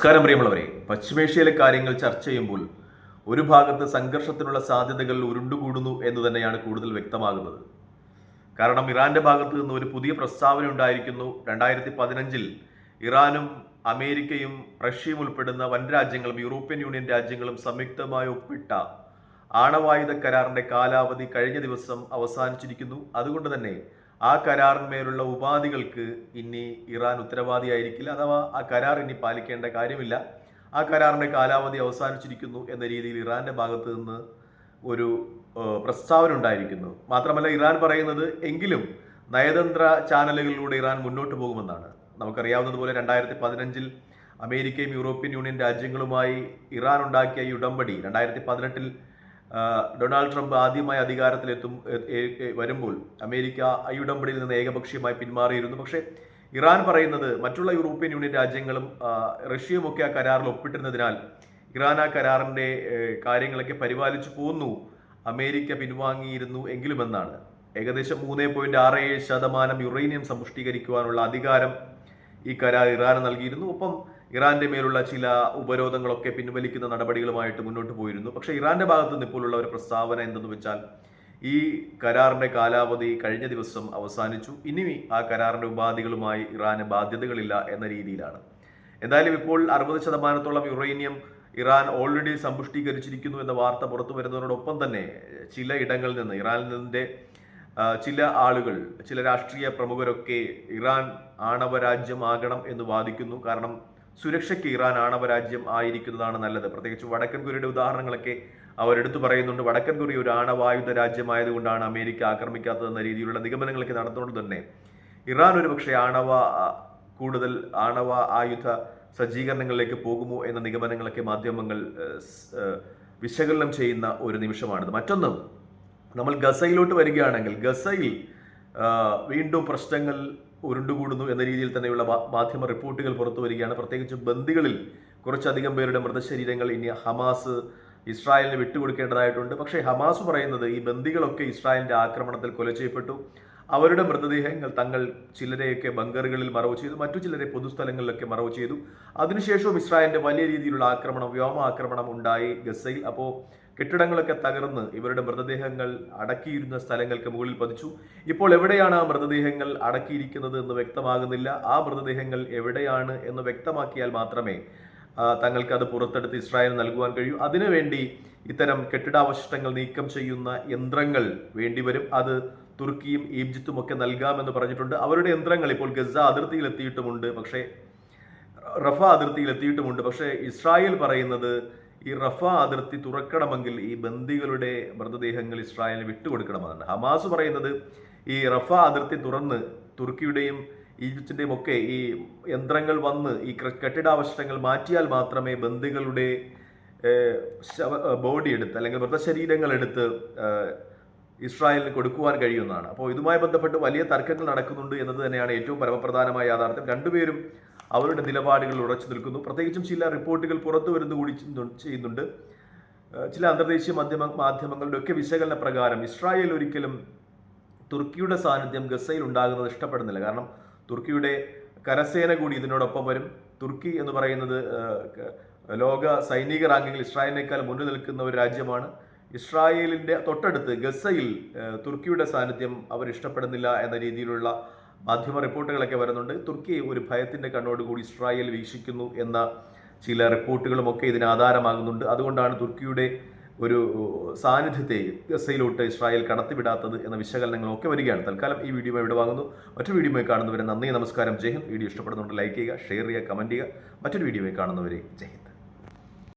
നമസ്കാരം പ്രിയമുള്ളവരെ. പശ്ചിമേഷ്യയിലെ കാര്യങ്ങൾ ചർച്ച ചെയ്യുമ്പോൾ ഒരു ഭാഗത്ത് സംഘർഷത്തിനുള്ള സാധ്യതകൾ ഉരുണ്ടുകൂടുന്നു എന്ന് തന്നെയാണ് കൂടുതൽ വ്യക്തമാകുന്നത്. കാരണം ഇറാന്റെ ഭാഗത്ത് നിന്ന് ഒരു പുതിയ പ്രസ്താവന ഉണ്ടായിരിക്കുന്നു. രണ്ടായിരത്തി പതിനഞ്ചിൽ ഇറാനും അമേരിക്കയും റഷ്യയും ഉൾപ്പെടുന്ന വൻ രാജ്യങ്ങളും യൂറോപ്യൻ യൂണിയൻ രാജ്യങ്ങളും സംയുക്തമായി ഒപ്പിട്ട ആണവായുധ കരാറിന്റെ കാലാവധി കഴിഞ്ഞ ദിവസം അവസാനിച്ചിരിക്കുന്നു. അതുകൊണ്ട് തന്നെ ആ കരാറിന്മേലുള്ള ഉപാധികൾക്ക് ഇനി ഇറാൻ ഉത്തരവാദിയായിരിക്കില്ല അഥവാ ആ കരാർ ഇനി പാലിക്കേണ്ട കാര്യമില്ല. ആ കരാറിന്റെ കാലാവധി അവസാനിച്ചിരിക്കുന്നു എന്ന രീതിയിൽ ഇറാന്റെ ഭാഗത്ത് നിന്ന് ഒരു പ്രസ്താവന ഉണ്ടായിരിക്കുന്നു. മാത്രമല്ല ഇറാൻ പറയുന്നത് എങ്കിലും നയതന്ത്ര ചാനലുകളിലൂടെ ഇറാൻ മുന്നോട്ട് പോകുമെന്നാണ്. നമുക്കറിയാവുന്നതുപോലെ രണ്ടായിരത്തി പതിനഞ്ചിൽ അമേരിക്കയും യൂറോപ്യൻ യൂണിയൻ രാജ്യങ്ങളുമായി ഇറാൻ ഉണ്ടാക്കിയ ഈ ഉടമ്പടി രണ്ടായിരത്തി പതിനെട്ടിൽ ഡൊണാൾഡ് ട്രംപ് ആദ്യമായി അധികാരത്തിലെത്തും വരുമ്പോൾ അമേരിക്ക ഈ ഉടമ്പടിയിൽ നിന്ന് ഏകപക്ഷീയമായി പിന്മാറിയിരുന്നു. പക്ഷേ ഇറാൻ പറയുന്നത് മറ്റുള്ള യൂറോപ്യൻ യൂണിയൻ രാജ്യങ്ങളും റഷ്യയുമൊക്കെ ആ കരാറിൽ ഒപ്പിട്ടിരുന്നതിനാൽ ഇറാൻ ആ കരാറിന്റെ കാര്യങ്ങളൊക്കെ പരിപാലിച്ചു പോന്നു. അമേരിക്ക പിൻവാങ്ങിയിരുന്നു എങ്കിലുമെന്നാണ്. ഏകദേശം മൂന്ന് പോയിന്റ് ആറ് ഏഴ് ശതമാനം യുറേനിയം സമ്പുഷ്ടീകരിക്കുവാനുള്ള അധികാരം ഈ കരാർ ഇറാന് നൽകിയിരുന്നു. ഒപ്പം ഇറാന്റെ മേലുള്ള ചില ഉപരോധങ്ങളൊക്കെ പിൻവലിക്കുന്ന നടപടികളുമായിട്ട് മുന്നോട്ട് പോയിരുന്നു. പക്ഷേ ഇറാന്റെ ഭാഗത്ത് നിന്ന് ഇപ്പോഴുള്ള ഒരു പ്രസ്താവന എന്തെന്ന് വെച്ചാൽ ഈ കരാറിന്റെ കാലാവധി കഴിഞ്ഞ ദിവസം അവസാനിച്ചു. ഇനി ആ കരാറിന്റെ ഉപാധികളുമായി ഇറാന് ബാധ്യതകളില്ല എന്ന രീതിയിലാണ്. എന്തായാലും ഇപ്പോൾ അറുപത് ശതമാനത്തോളം യുറേനിയം ഇറാൻ ഓൾറെഡി സമ്പുഷ്ടീകരിച്ചിരിക്കുന്നു എന്ന വാർത്ത പുറത്തു വരുന്നതിനോടൊപ്പം തന്നെ ചില ഇടങ്ങളിൽ നിന്ന് ഇറാനിൽ നിന്നിന്റെ ചില ആളുകൾ ചില രാഷ്ട്രീയ പ്രമുഖരൊക്കെ ഇറാൻ ആണവ രാജ്യമാകണം എന്ന് വാദിക്കുന്നു. കാരണം സുരക്ഷയ്ക്ക് ഇറാൻ ആണവ രാജ്യം ആയിരിക്കുന്നതാണ് നല്ലത്. പ്രത്യേകിച്ച് വടക്കൻ കൊറിയയുടെ ഉദാഹരണങ്ങളൊക്കെ അവർ അവരെടുത്തു പറയുന്നുണ്ട്. വടക്കൻ കൊറിയ ഒരു ആണവായുധ രാജ്യമായതുകൊണ്ടാണ് അമേരിക്ക ആക്രമിക്കാത്തതെന്ന രീതിയിലുള്ള നിഗമനങ്ങളൊക്കെ നടന്നുകൊണ്ട് തന്നെ. ഇറാൻ ഒരു പക്ഷേ ആണവ കൂടുതൽ ആണവ ആയുധ സജ്ജീകരണങ്ങളിലേക്ക് പോകുമോ എന്ന നിഗമനങ്ങളൊക്കെ മാധ്യമങ്ങൾ വിശകലനം ചെയ്യുന്ന ഒരു നിമിഷമാണിത്. മറ്റൊന്ന് നമ്മൾ ഗസയിലോട്ട് വരികയാണെങ്കിൽ ഗസയിൽ വീണ്ടും പ്രശ്നങ്ങൾ ഉരുണ്ടുകൂടുന്നു എന്ന രീതിയിൽ തന്നെയുള്ള മാധ്യമ റിപ്പോർട്ടുകൾ പുറത്തു വരികയാണ്. പ്രത്യേകിച്ച് ബന്ദികളിൽ കുറച്ചധികം പേരുടെ മൃതശരീരങ്ങൾ ഇനി ഹമാസ് ഇസ്രായേലിന് വിട്ടുകൊടുക്കേണ്ടതായിട്ടുണ്ട്. പക്ഷേ ഹമാസ് പറയുന്നത് ഈ ബന്ദികളൊക്കെ ഇസ്രായേലിന്റെ ആക്രമണത്തിൽ കൊല ചെയ്യപ്പെട്ടു. അവരുടെ മൃതദേഹങ്ങൾ തങ്ങൾ ചിലരെയൊക്കെ ബങ്കറുകളിൽ മറവ് ചെയ്തു മറ്റു ചിലരെ പൊതുസ്ഥലങ്ങളിലൊക്കെ മറവ് ചെയ്തു. അതിനുശേഷവും ഇസ്രായേലിന്റെ വലിയ രീതിയിലുള്ള ആക്രമണം വ്യോമ ആക്രമണം ഉണ്ടായി ഗസയിൽ. അപ്പോൾ കെട്ടിടങ്ങളൊക്കെ തകർന്ന് ഇവരുടെ മൃതദേഹങ്ങൾ അടക്കിയിരുന്ന സ്ഥലങ്ങൾക്ക് മുകളിൽ പതിച്ചു. ഇപ്പോൾ എവിടെയാണ് ആ മൃതദേഹങ്ങൾ അടക്കിയിരിക്കുന്നത് എന്ന് വ്യക്തമാകുന്നില്ല. ആ മൃതദേഹങ്ങൾ എവിടെയാണ് എന്ന് വ്യക്തമാക്കിയാൽ മാത്രമേ തങ്ങൾക്ക് അത് പുറത്തെടുത്ത് ഇസ്രായേൽ നൽകുവാൻ കഴിയൂ. അതിനുവേണ്ടി ഇത്തരം കെട്ടിടാവശിഷ്ടങ്ങൾ നീക്കം ചെയ്യുന്ന യന്ത്രങ്ങൾ വേണ്ടിവരും. അത് തുർക്കിയും ഈജിപ്തും ഒക്കെ നൽകാമെന്ന് പറഞ്ഞിട്ടുണ്ട്. അവരുടെ യന്ത്രങ്ങൾ ഇപ്പോൾ ഗസ അതിർത്തിയിൽ എത്തിയിട്ടുമുണ്ട് പക്ഷേ റഫ അതിർത്തിയിൽ എത്തിയിട്ടുമുണ്ട് പക്ഷേ ഇസ്രായേൽ പറയുന്നത് ഈ റഫ അതിർത്തി തുറക്കണമെങ്കിൽ ഈ ബന്ദികളുടെ മൃതദേഹങ്ങൾ ഇസ്രായേലിന് വിട്ടുകൊടുക്കണമെന്നാണ്. ഹമാസ് പറയുന്നത് ഈ റഫ അതിർത്തി തുറന്ന് തുർക്കിയുടെയും ഈജിപ്തിന്റെയും ഒക്കെ ഈ യന്ത്രങ്ങൾ വന്ന് ഈ കെട്ടിടാവശിഷ്ടങ്ങൾ മാറ്റിയാൽ മാത്രമേ ബന്ദികളുടെ ബോഡി എടുത്ത് അല്ലെങ്കിൽ മൃതശരീരങ്ങൾ എടുത്ത് ഇസ്രായേലിന് കൊടുക്കുവാൻ കഴിയുന്നതാണ്. അപ്പോൾ ഇതുമായി ബന്ധപ്പെട്ട് വലിയ തർക്കങ്ങൾ നടക്കുന്നുണ്ട് എന്നത് തന്നെയാണ് ഏറ്റവും പരമപ്രധാനമായ യാഥാർത്ഥ്യം. രണ്ടുപേരും അവരുടെ നിലപാടുകൾ ഉറച്ചു നിൽക്കുന്നു. പ്രത്യേകിച്ചും ചില റിപ്പോർട്ടുകൾ പുറത്തു വരുന്നു കൂടി ചെയ്യുന്നുണ്ട്. ചില അന്തർദേശീയ മാധ്യമ മാധ്യമങ്ങളുടെ ഒക്കെ വിശകലന പ്രകാരം ഇസ്രായേൽ ഒരിക്കലും തുർക്കിയുടെ സാന്നിധ്യം ഗസയിൽ ഉണ്ടാകുന്നത് ഇഷ്ടപ്പെടുന്നില്ല. കാരണം തുർക്കിയുടെ കരസേന കൂടി ഇതിനോടൊപ്പം വരും. തുർക്കി എന്ന് പറയുന്നത് ലോക സൈനിക റാങ്കിങ്ങിൽ ഇസ്രായേലിനേക്കാൾ മുന്നിൽ നിൽക്കുന്ന ഒരു രാജ്യമാണ്. ഇസ്രായേലിന്റെ തൊട്ടടുത്ത് ഗസയിൽ തുർക്കിയുടെ സാന്നിധ്യം അവർ ഇഷ്ടപ്പെടുന്നില്ല എന്ന രീതിയിലുള്ള മാധ്യമ റിപ്പോർട്ടുകളൊക്കെ വരുന്നുണ്ട്. തുർക്കി ഒരു ഭയത്തിന്റെ കണ്ണോടുകൂടി ഇസ്രായേൽ വീക്ഷിക്കുന്നു എന്ന ചില റിപ്പോർട്ടുകളും ഒക്കെ ഇതിന് ആധാരമാകുന്നുണ്ട്. അതുകൊണ്ടാണ് തുർക്കിയുടെ ഒരു സാന്നിധ്യത്തെ ഗസയിലോട്ട് ഇസ്രായേൽ കടത്തിവിടാത്തത് എന്ന വിശകലനങ്ങളൊക്കെ വരികയാണ്. തൽക്കാലം ഈ വീഡിയോ ഇവിടെ വാങ്ങുന്നു. മറ്റൊരു വീഡിയോയിൽ കാണുന്നവരെ നന്ദി നമസ്കാരം ജയ് ഹിന്ദ്. വീഡിയോ ഇഷ്ടപ്പെടുന്നുണ്ട് ലൈക്ക് ചെയ്യുക ഷെയർ ചെയ്യുക കമന്റ് ചെയ്യുക. മറ്റൊരു വീഡിയോയിൽ കാണുന്നവരെ ജയ് ഹിന്ദ്.